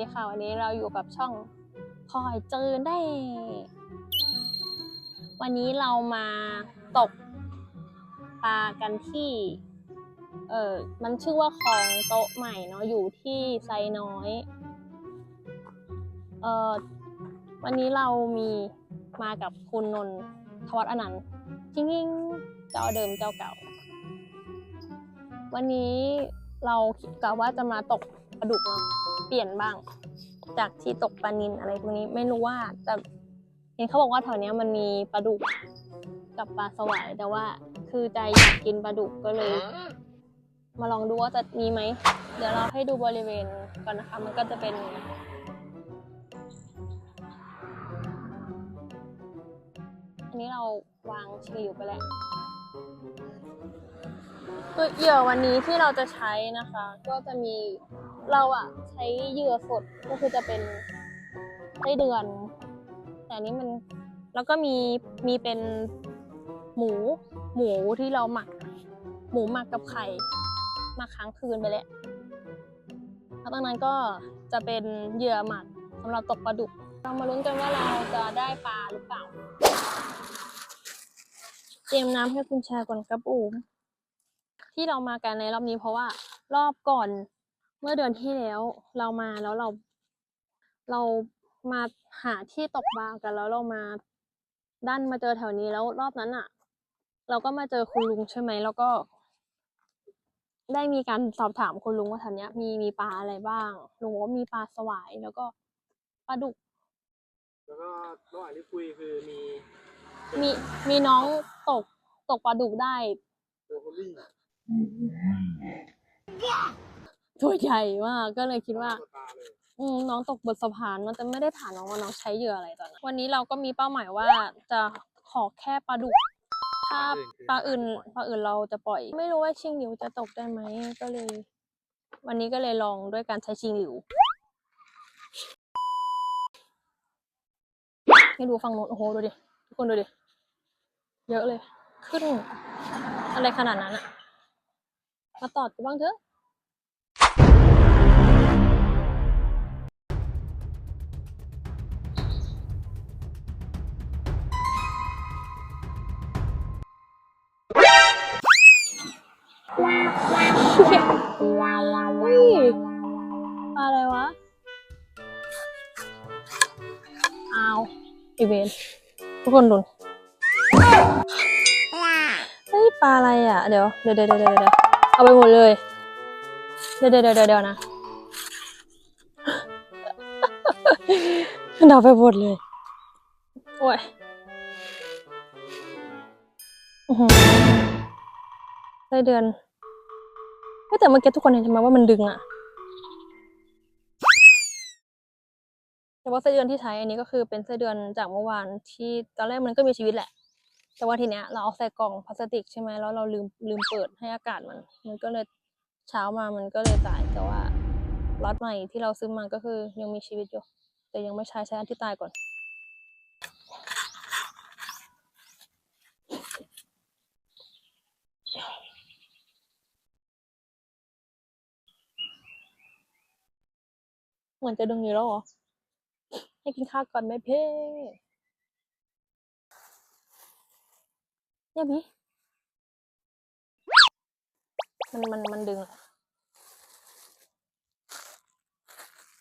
ดีค่ะ วันนี้เราอยู่กับช่องพลอยเจอได้ วันนี้เรามาตกปลากันที่ เออมันชื่อว่าคลองโต๊ะใหม่เนาะอยู่ที่ไซน้อย เออวันนี้เรามีมากับคุณนนท์ทวัฒน์อนันต์จริงๆเจ้าเดิมเจ้าเก่า วันนี้เรากับว่าจะมาตกปลาดุกเนาะ เปลี่ยนบ้าง จากที่ตกปลานินอะไรพวกนี้ไม่รู้ว่าจะเห็นเขาบอกว่าแถวนี้มันมีปลาดุกกับปลาสวายแต่ว่า คือใจอยากกินปลาดุกก็เลย มาลองดูว่าจะมีไหมเดี๋ยวเราให้ดูบริเวณก่อนนะคะ มันก็จะเป็นอันนี้เราวางเชิลอยู่ไปแล้วคือเหยื่อวันนี้ที่เราจะใช้นะคะ ก็จะมี เราอะใช้เหยื่อสดก็คือจะเป็นไส้เดือน แต่อันนี้มันแล้วก็มีมีเป็นหมู หมูที่เราหมัก หมูหมักกับไข่หมักค้างคืนไปแล้วแล้วตอนนั้นก็จะเป็นเหยื่อหมักสำหรับตกปลาดุก เรามาลุ้นกันว่าเราจะได้ปลาหรือเปล่า เตรียมน้ำให้คุณชร์ก่อนครับอูมที่เรามากันในรอบนี้เพราะว่ารอบก่อน เมื่อเดือนที่แล้วเรามาแล้วเรา เรามาหาที่ตกปลากันแล้วเรามาดันมาเจอแถวนี้แล้วรอบนั้นอะเราก็มาเจอคุณลุงใช่ไหมแล้วก็ ได้มีการสอบถามคุณลุงว่าแถวเนี้ยมีมีปลาอะไรบ้าง ลุงบอกว่ามีปลาสวายแล้วก็ปลาดุก แล้วก็ระหว่างที่คุยคือมีมีมีน้องตกตกปลาดุกได้โบรโคลี่ ตัวใหญ่มากก็เลยคิดว่าตัวตาเลยอืมน้องตกบนสะพานมันจะไม่ได้ถามน้องว่าน้องใช้เหยื่ออะไรตอนนั้นวันนี้เราก็มีเป้าหมายว่าจะขอแค่ปลาดุก ถ้าปลาอื่นปลาอื่นเราจะปล่อย ไม่รู้ว่าชิงหลิวจะตกได้ไหมก็เลย วันนี้ก็เลยลองด้วยการใช้ชิงหลิวให้ดูฝั่งโน้นโอ้โหดูดิทุกคนดูดิเยอะเลย ขึ้นอะไรขนาดนั้นอะมาตอดกูบ้างเถอะ เฮ้ยปลาอะไรวะอ้าวอีเวนทุกคนดุนเฮ้ยปลาอะไรอะ เดี๋ยวเดี๋ยวเดี๋ยวเดี๋ยวเดี๋ยวเอาไปหมดเลย เดี๋ยวเดี๋ยวเดี๋ยวเดี๋ยวนะเดาไปหมดเลย โอ้ยไส้เดือน แต่เมื่อกี้ทุกคนเห็นใช่ไหมว่ามันดึงอะแต่ว่าไส้เดือนที่ใช้อันนี้ก็คือเป็นไส้เดือนจากเมื่อวานที่ตอนแรกมันก็มีชีวิตแหละ แต่ว่าทีเนี้ยเราเอาใส่กล่องพลาสติกใช่ไหมแล้วเราลืมลืมเปิดให้อากาศมัน มันก็เลยเช้ามามันก็เลยตายแต่ว่าล็อตใหม่ที่เราซื้อมาก็คือยังมีชีวิตอยู่ แต่ยังไม่ใช้ใช้อันที่ตายก่อน เหมือนจะดึงอยู่แล้วเหรอ ให้กินข้าวก่อนไหมเพ่เนี่ยพี่มันมันมันดึงอะ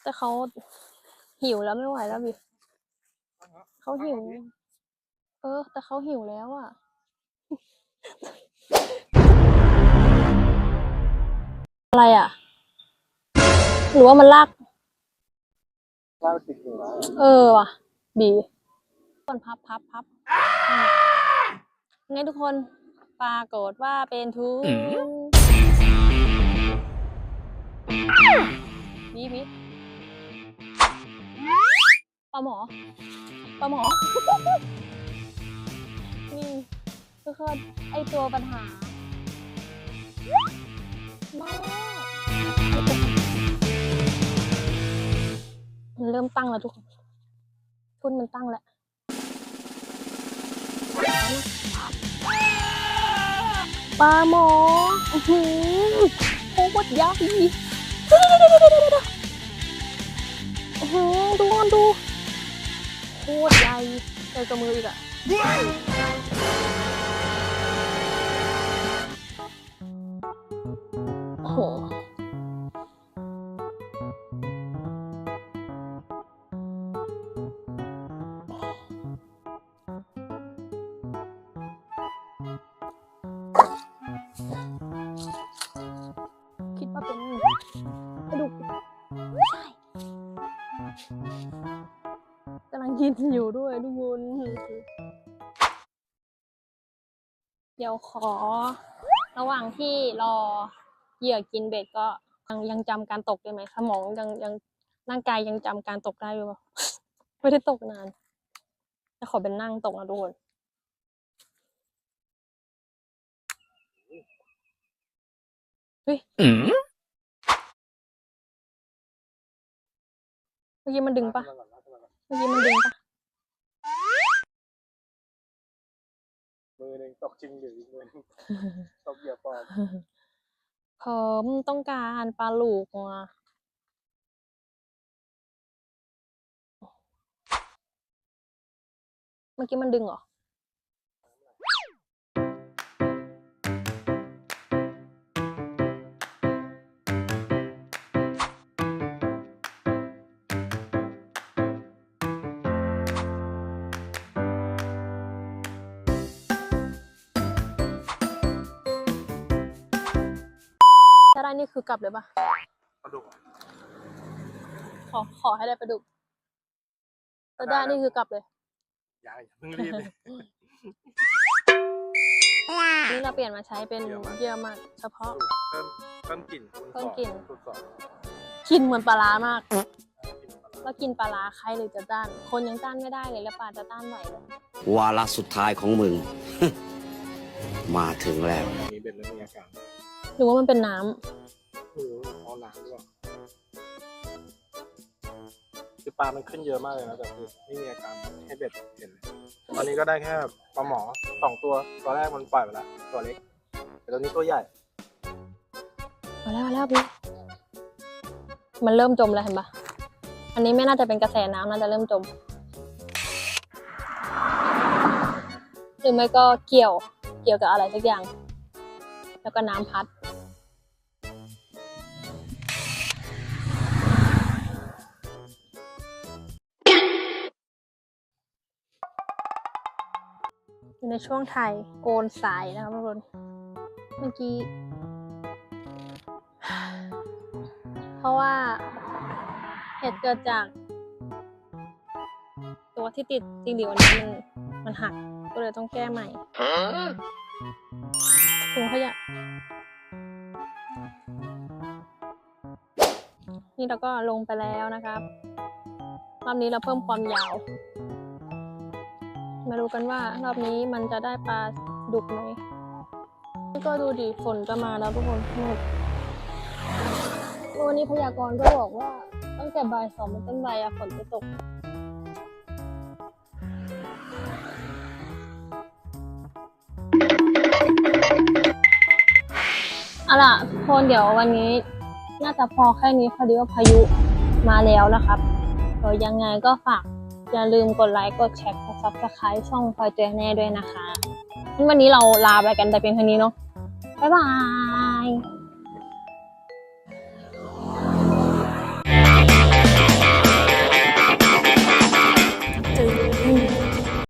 แต่เขาหิวแล้วไม่ไหวแล้วบิเขาหิว เออ แต่เขาหิวแล้วอะอะไรอะ หรือว่ามันลาก ล่าติดหัวเออว่ะ บีคนพับพับพับไงทุกคนปรากฏว่าเป็นทุงบีบีปลาหมอปลาหมอ นี่ก็คือไอตัวปัญหาบ้า ริ่มตั้งแล้วทุกคนทุนมันตั้งแล้วปลาหมอหือโคตรยักอีเดี๋ยวเดี๋ยวเดี๋ยวเดี๋ยวเดี๋ยวคนดูโคตรใหญ่ใหญ่กว่ามืออีกอะินอยู่ด้วยทุกคนเดี๋ยวขอ ระหว่างที่รอเหยื่อกินเบ็ดก็ยังยังจำการตกได้ไหมสมองยังยังร่างกายยังจำการตกได้อยู่ปะไม่ได้ตกนานจะขอเป็นนั่งตกนะทุกคนเฮ้ยเมื่อกี้มันดึงปะเมื่อกี้มันดึงปะ มือหนึ่งตกจริงหรืออีกมือหนึ่งตกเหยื่อปลอมผมต้องการปลาลูกมาเมื่อกี้มันดึงเหรอ ได้นี่คือกลับเลยปะปลาดุกขอขอให้ได้ปลาดุกถ้าได้นี่คือกลับเลยอย่าอย่าเพิ่งรีบเลย นี่เราเปลี่ยนมาใช้เป็นเยอะมากเยอะมากเฉพาะ เพิ่มเพิ่มกลิ่นคูณเพิ่สมองกลิ่น คูณสองกลินเหมือนปลาร้ามากกลิ่นปลาร้าแล้วกินปลาร้าใครหรือจะต้าน คนยังต้านไม่ได้เลยแล้วปลาจะต้านไหวเหรอวาระสุดท้ายของมึง มาถึงแล้วมีเบ็ดแล้วมีอาการ หรือว่ามันเป็นน้ำโอ้โหเอาหนังด้วยคือปลา มันขึ้นเยอะมากเลยนะแต่คือไม่มีอาการให้เบ็ดเห็นเลยตอนนี้ก็ได้แค่ปลาหมอสองตัวตัวแรกมันปล่อยไปแล้วตัวเล็ก แต่ตัวนี้ตัวใหญ่มาแล้วมาแล้วพี่มันเริ่มจมแล้วเห็นปะอันนี้ไม่น่าจะเป็นกระแสน้ำน่าจะเริ่มจมหรือไม่ก็เกี่ยวเกี่ยวกับอะไรสักอย่าง แล้วก็น้ำพัด ในช่วงถ่ายโกนสายนะครับทุกคน เมื่อกี้ เพราะว่าเหตุเกิดจาก ตัวที่ติดจริงดีวันนี้มันมันหัก ก็เลยต้องแก้ใหม่ถุงขยะ นี่เราก็ลงไปแล้วนะครับ รอบนี้เราเพิ่มความยาว มาดูกันว่ารอบนี้มันจะได้ปลาดุกไหมนี่ก็ดูดิฝนจะมาแล้วทุกคนมืดวันนี้พยากรณ์ก็บอกว่า ตั้งแต่บ่ายสองเป็นต้นไปอะฝนจะตกเอาล่ะทุกคนเดี๋ยววันนี้ น่าจะพอแค่นี้พอดีว่าพายุมาแล้วนะครับเดี๋ยวยังไงก็ฝาก อย่าลืมกดไลค์ กดแชร์ กดซับสไครต์ช่องพลอยเจอแน่ด้วยนะคะ วันนี้เราลาไปกันแต่เพียงเท่านี้เนาะบ๊ายบาย